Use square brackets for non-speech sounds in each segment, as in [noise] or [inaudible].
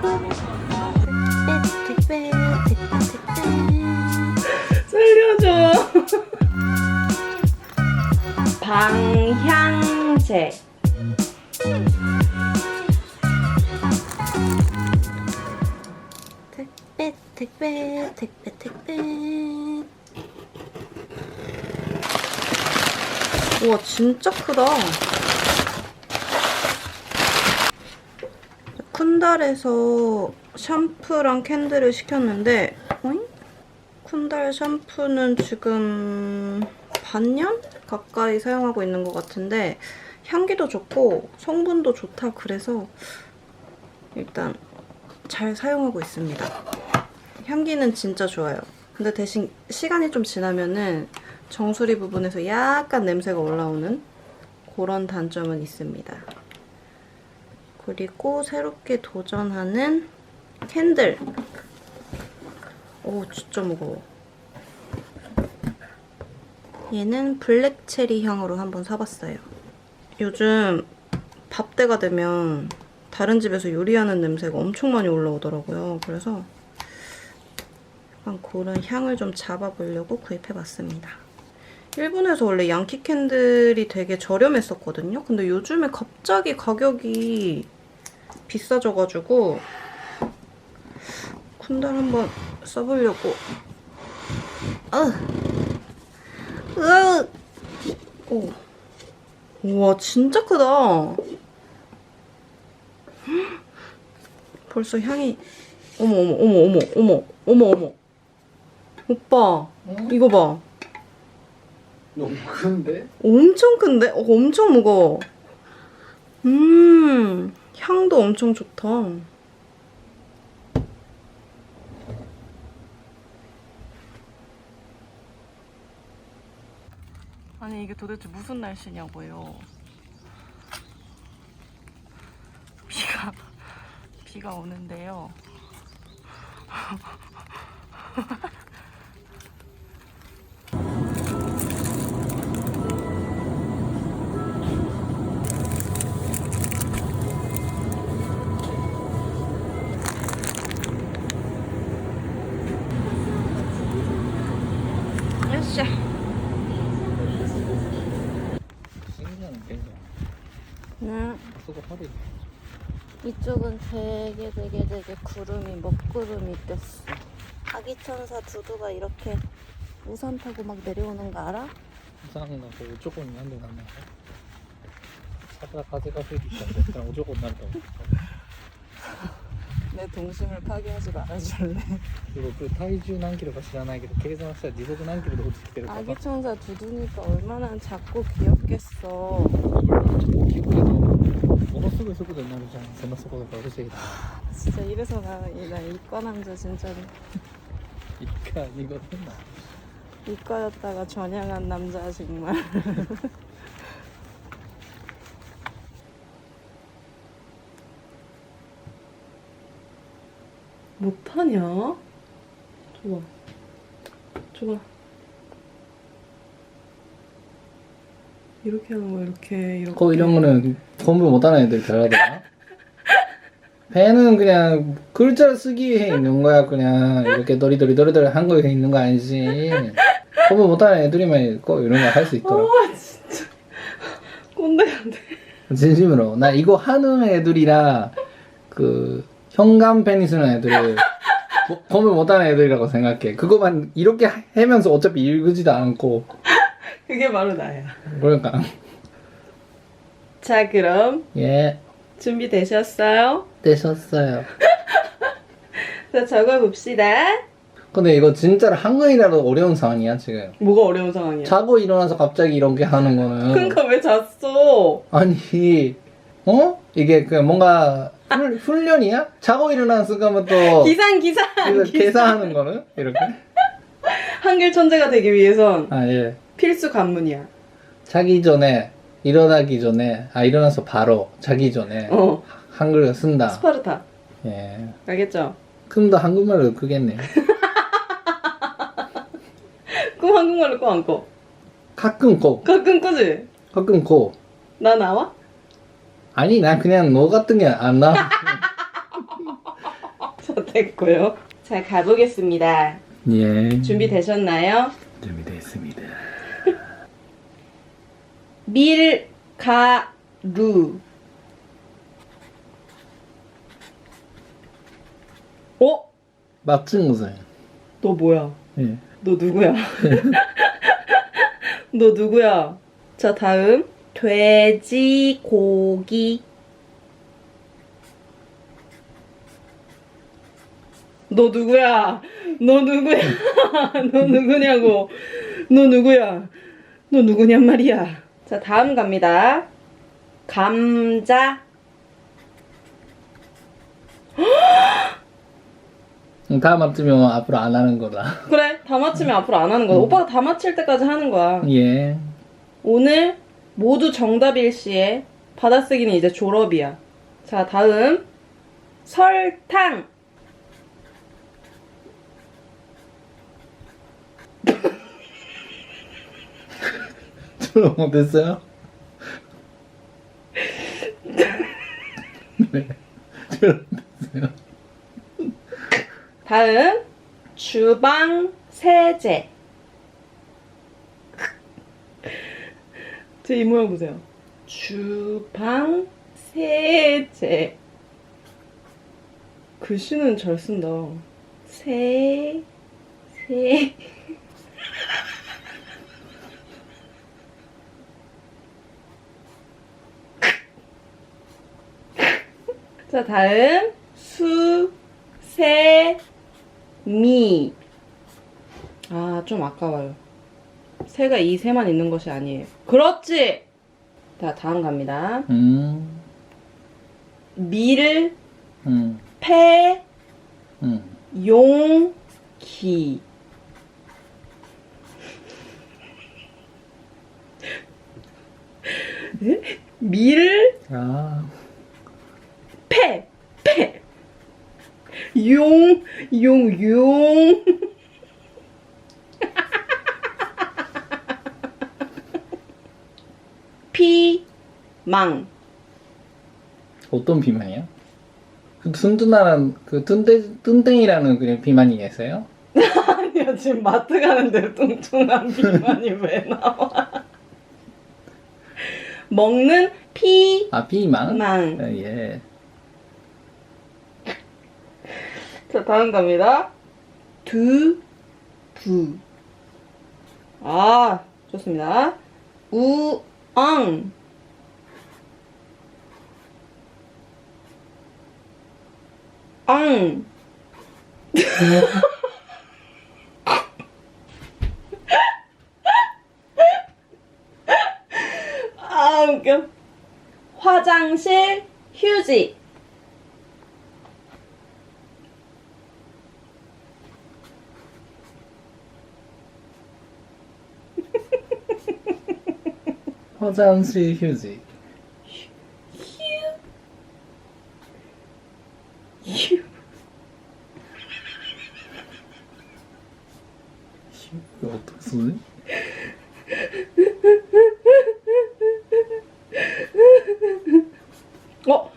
택배, 택배, 택배. 살려줘. 방향제. 택배, 택배, 택배, 택배. 우와, 진짜 크다. 쿤달에서 샴푸랑 캔들을 시켰는데, 어잉? 쿤달 샴푸는 지금 반년 가까이 사용하고 있는 것 같은데, 향기도 좋고 성분도 좋다 그래서 일단 잘 사용하고 있습니다. 향기는 진짜 좋아요. 근데 대신 시간이 좀 지나면은 정수리 부분에서 약간 냄새가 올라오는 그런 단점은 있습니다. 그리고 새롭게 도전하는 캔들. 오, 진짜 무거워. 얘는 블랙 체리 향으로 한번 사봤어요. 요즘 밥 때가 되면 다른 집에서 요리하는 냄새가 엄청 많이 올라오더라고요. 그래서 약간 그런 향을 좀 잡아보려고 구입해봤습니다. 일본에서 원래 양키 캔들이 되게 저렴했었거든요. 근데 요즘에 갑자기 가격이 비싸져가지고 쿤달 한번 써보려고. 아, 으, 오, 우와 진짜 크다. 헉, 벌써 향이. 어머 어머 어머 어머 어머 어머 어머. 오빠 이거 봐. 너무 큰데? 엄청 큰데? 어, 엄청 무거워. 음 향도 엄청 좋다. 아니 이게 도대체 무슨 날씨냐고요. 비가 비가 오는데요 [laughs] 네. 이쪽은 되게 되게 되게 구름이 먹구름이 꼈어. 아기천사 두두가 이렇게 우산 타고 막 내려오는 거 알아? 이상한 거 무조건 한대 남나 사다 가져가 버리니까 그냥 무조건 난다 내 동심을 파괴하지 말아줄래? 그리고 그 타이주何キロか知らないけど計算したら時速何キロで落ちてきてるかさ 아기천사 두두니까 얼마나 작고 귀엽겠어. 大きくてものすごい速度になるじゃんそんな速度が嬉しいな 진짜 이래서 나, 나 이과 남자 진짜 一回二度変な 이과였다가 전향한 남자 정말. [laughs] 하냐? 좋아. 좋아. 이렇게 하는 거 이렇게 이렇게. 그 이런 거는 공부 못하는 애들 별하더라 배는 그냥 글자를 쓰기 위해 있는 거야 그냥 이렇게 도리도리 도리도리 한 거에 있는 거 아니지 공부 못하는 애들이면 꼭 이런 거 할 수 있더라 아 진짜 꼰대 같아. 진심으로 나 이거 하는 애들이라 그 현감 페니 쓰는 애들을 뭐- 공부 못하는 애들이라고 생각해 그거만 이렇게 하면서 어차피 읽지도 않고 [laughs] 그게 바로 나야. 그러니까 자 그럼 예 준비되셨어요? 되셨어요 [laughs] 자 적어봅시다. 근데 이거 진짜로 한글이라도 어려운 상황이야 지금 뭐가 어려운 상황이야? 자고 일어나서 갑자기 이런 게 하는 거는 그러니까 왜 잤어? 아니 어 이게 그 뭔가 훈, 훈련이야? 자고 일어나는 순간부터 [laughs] 기상 기상. 이거 기상. 계산하는 거는 이렇게 [laughs] 한글 천재가 되기 위해선 아 예 필수 관문이야. 자기 전에 일어나기 전에 아 일어나서 바로 자기 전에 어 한글을 쓴다 스파르타. 예 알겠죠? 그럼 더 한국말을 크겠네 그럼 한국말로 꺼 [laughs] 안 꺼? 가끔 고 가끔 꺼지? 가끔 고나 나와? 아니 난 그냥 너 같은 게 안 나와 됐고요. 자, 가보겠습니다. 예. 준비되셨나요? 준비됐습니다. [laughs] 밀가루. 어? 맞춘 거세요. 너 뭐야? 예. 너 누구야? [laughs] 너 누구야? 자, 다음. 돼지 고기. 너 누구야? 너 누구야? [laughs] 너 누구냐고? 너 누구야? 너 누구냔 말이야. 자, 다음 갑니다. 감자. 응, 다 맞추면 앞으로 안 하는 거다. 그래, 다 맞추면 앞으로 안 하는 거야. 오빠가 다 맞힐 때까지 하는 거야. 예. 오늘 모두 정답일 시에 받아쓰기는 이제 졸업이야. 자, 다음. 설탕. [laughs] 졸업 못했어요? [laughs] 네. 졸업 못했어요. 다음. 주방 세제. 제 이 모양 보세요. 주방 세제. 글씨는 잘 쓴다. 세, 세. [laughs] 자, 다음. 수, 세, 미. 아, 좀 아까워요. 새가 이 새만 있는 것이 아니에요. 그렇지! 자, 다음 갑니다. 음. 밀, 음. 패, 음. 용, 기. 네? 밀, 아. 패, 패. 용, 용, 용. 피, 망. 어떤 비만이야? 그 든든한 그 뜬땡 뜬땡이라는 그 비만이겠어요? [laughs] 아니야, 지금 마트 가는데 뚱뚱한 비만이 왜 나와? 먹는 피, 아 비만? 망. 아, 예. 자, 다음 갑니다. 두, 부. 아, 좋습니다. 우, 엉. 엉. 아, 웃겨. 화장실 휴지. 화장실 휴지. 휴. 어떻게? 어?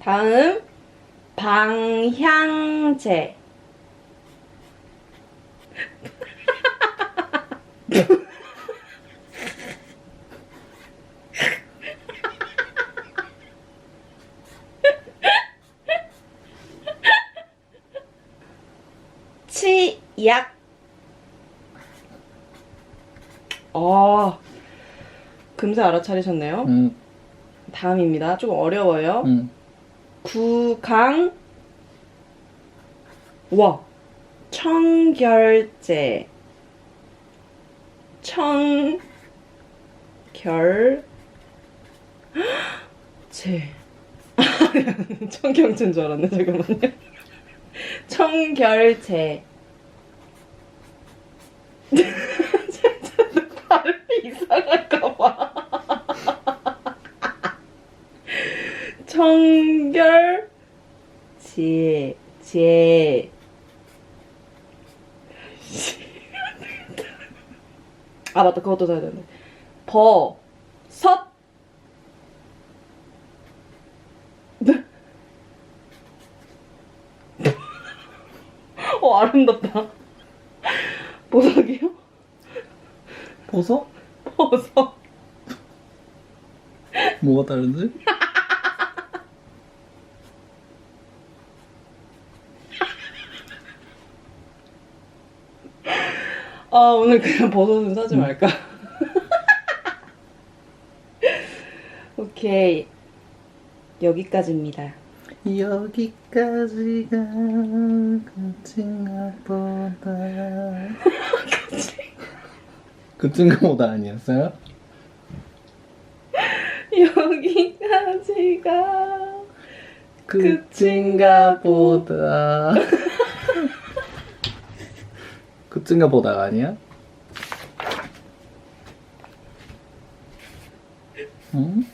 다음 방향제 약아 금세 알아차리셨네요. 음. 다음입니다. 조금 어려워요. 음. 구강 와 청결제 청결 제 [laughs] 청경제인 줄 알았네 잠깐만요 청결제 이상할까봐. 청결, 지혜, 지혜. 아, 맞다. 그것도 써야 되는데. 버, 섯. 어, 아름답다. 보석이요? 보석? 뭐가 다른지? [laughs] 아 오늘 그냥 버섯은 사지 말까? [laughs] 오케이 여기까지입니다. 여기까지가 끝인가 보다 [laughs] 끝인가 보다 아니었어요? 여기까지가 끝인가 보다 [laughs] 끝인가 보다가 아니야? 응?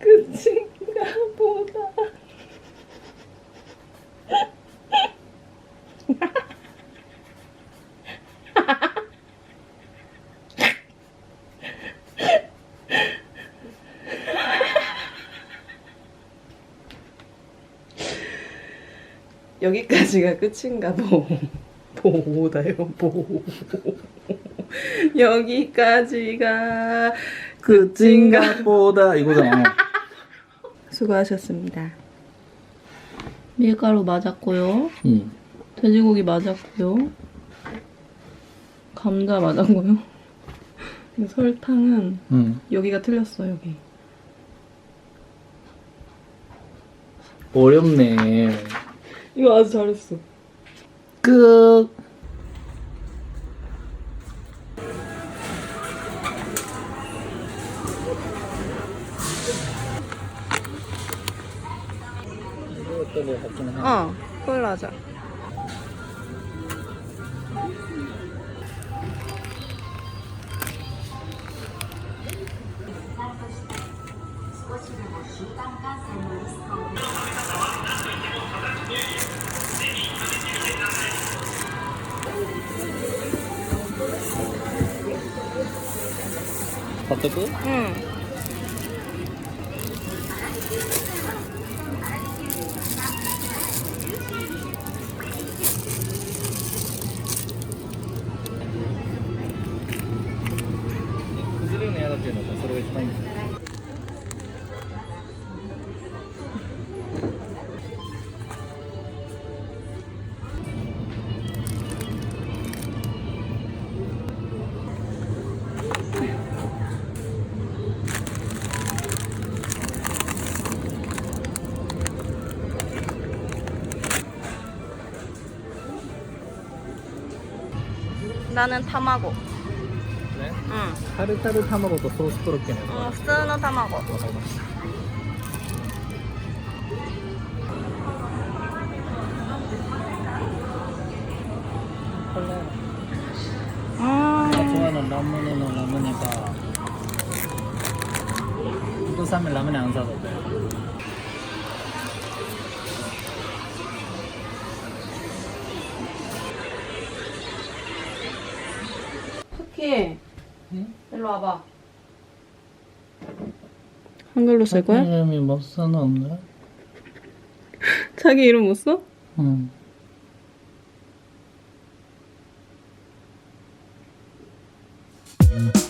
끝인가 보다. 여기까지가 끝인가 보. 보다요 보. 여기까지가 끝인가 보다 이거잖아 수고하셨습니다. 밀가루 맞았고요. 응 돼지고기 맞았고요. 감자 맞았고요. 설탕은 응. 여기가 틀렸어 여기. 어렵네 이거 아주 잘했어. 끝 어, 그걸로 하자. 밥도 끝? 응. 나는 타마고. 네? 응. 타르타르 타마고도 소스 그렇게 내 응, 쓰는 타마고. 음. 좋아하는 라면이니까 또 사면 라면에 안 사도 돼 쿠키. 응? 일로 와봐. 한글로 쓸 거야? 이름이 못 써놓는데? 자기 이름 못 써? 응 Thank [laughs]